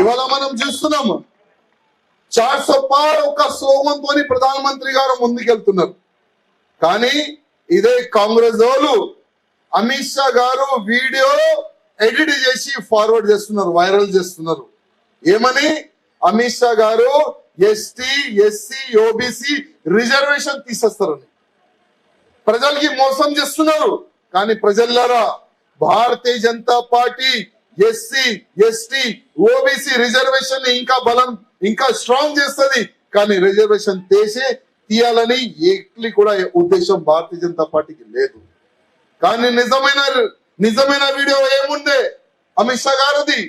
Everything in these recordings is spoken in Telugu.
ఇవాళ మనం చూస్తున్నాము. చార్ సప్పార్ ఒక సోమంతోని ప్రధానమంత్రి గారు ముందుకెళ్తున్నారు. కానీ ఇదే కాంగ్రెస్ వాళ్ళు అమిత్ షా గారు వీడియో ఎడిట్ చేసి ఫార్వర్డ్ చేస్తున్నారు వైరల్ చేస్తున్నారు. ఏమని? అమిత్ షా గారు ఎస్టీ ఎస్సీ ఓబీసీ రిజర్వేషన్ తీసేస్తారని. ప్రజలకి మోసం చేస్తున్నారు. కానీ ప్రజల్లారా Bharatiya Janata party SC ST OBC రిజర్వేషన్ని ఇంకా బలం ఇంకా స్ట్రాంగ్ చేస్తుంది. కానీ రిజర్వేషన్ తీసే తీయాలని ఎట్లీ కూడా ఉద్దేశం భారతీయ జనతా పార్టీకి లేదు. కానీ నిజమైన నిజమైన వీడియో ఏముండే అమిత్ షా గారిది.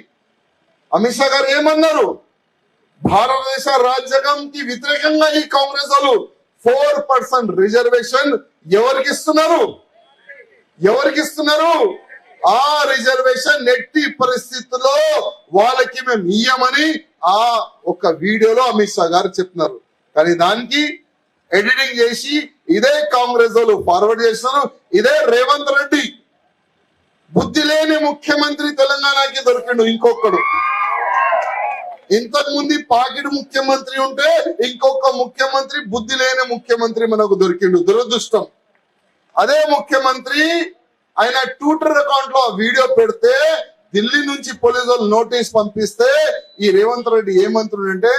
అమిత్ షా గారు ఏమన్నారు? భారతదేశ రాజ్యాంగంకి వ్యతిరేకంగా ఈ కాంగ్రెస్ వాళ్ళు ఫోర్ పర్సెంట్ రిజర్వేషన్ ఎవరికి ఇస్తున్నారు? ఎవరికి ఇస్తున్నారు? ఆ రిజర్వేషన్ నెట్టి పరిస్థితుల్లో వాళ్ళకి మేము ఇయ్యమని ఆ ఒక వీడియోలో అమిత్ షా గారు చెప్తున్నారు కానీ దానికి ఎడిటింగ్ చేసి ఇదే కాంగ్రెస్ వాళ్ళు ఫార్వర్డ్ చేస్తున్నారు. ఇదే రేవంత్ రెడ్డి. బుద్ధి లేని ముఖ్యమంత్రి తెలంగాణకి దొరికిండు ఇంకొకడు. ఇంతకు ముందు పాకిడి ముఖ్యమంత్రి ఉంటే ఇంకొక ముఖ్యమంత్రి బుద్ధి లేని ముఖ్యమంత్రి మనకు దొరికిండు. దురదృష్టం. అదే ముఖ్యమంత్రి ఆయన ట్విట్టర్ అకౌంట్లో వీడియో పెడితే ఢిల్లీ నుంచి పోలీసు వాళ్ళు నోటీస్ పంపిస్తే ఈ రేవంత్ రెడ్డి ఏమంటున్నాడు అంటే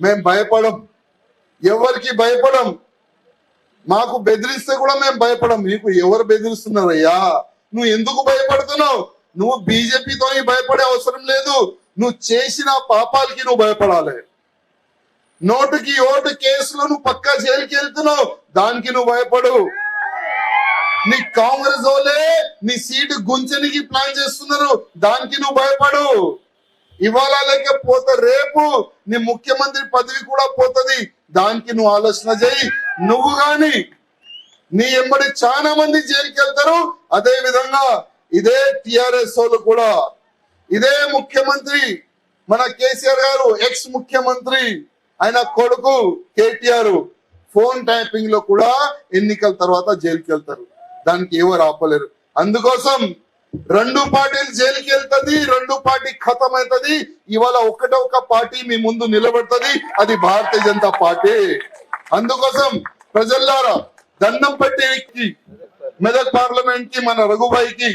మేము భయపడం. ఎవరికి భయపడం? మాకు బెదిరిస్తే కూడా మేము భయపడం. నీకు ఎవరు బెదిరిస్తున్నారయ్యా? నువ్వు ఎందుకు భయపడుతున్నావు? నువ్వు బీజేపీతో భయపడే అవసరం లేదు. నువ్వు చేసిన పాపాలకి నువ్వు భయపడాలి. నోటుకి ఓటు కేసులో నువ్వు పక్కా జైలుకి వెళ్తున్నావు దానికి నువ్వు భయపడు. నీ కాంగ్రెస్ వాళ్ళే నీ సీటు గుంచనికి ప్లాన్ చేస్తున్నారు. దానికి నువ్వు భయపడు. ఇవాళ లేకపోతే రేపు నీ ముఖ్యమంత్రి పదవి కూడా పోతుంది. దానికి నువ్వు ఆలోచన చేయి. నువ్వు గాని నీ ఎంబడి చాలా మంది జైలుకి వెళ్తారు అదే విధంగా ఇదే టిఆర్ఎస్ వాళ్ళు కూడా. ఇదే ముఖ్యమంత్రి మన కేసీఆర్ గారు ఎక్స్ ముఖ్యమంత్రి ఆయన కొడుకు కేటీఆర్ ఫోన్ టైపింగ్లో కూడా ఎన్నికల తర్వాత జైలుకి వెళ్తారు దానికి ఎవరు ఆపలేరు అందుకోసం రెండు పార్టీలు జైలుకి వెళ్తుంది రెండు పార్టీ ఖతం అవుతుంది ఇవాళ ఒకటే ఒక పార్టీ మీ ముందు నిలబడుతుంది అది భారతీయ జనతా పార్టీ. అందుకోసం ప్రజల్లారా దండం పెట్టి మెదక్ పార్లమెంట్కి మన రఘుబాయికి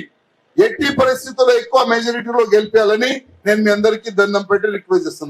ఎట్టి పరిస్థితుల్లో ఎక్కువ మెజారిటీలో గెలిపేయాలని నేను మీ అందరికీ దండం పెట్టి రిక్వెస్ట్ చేస్తున్నాను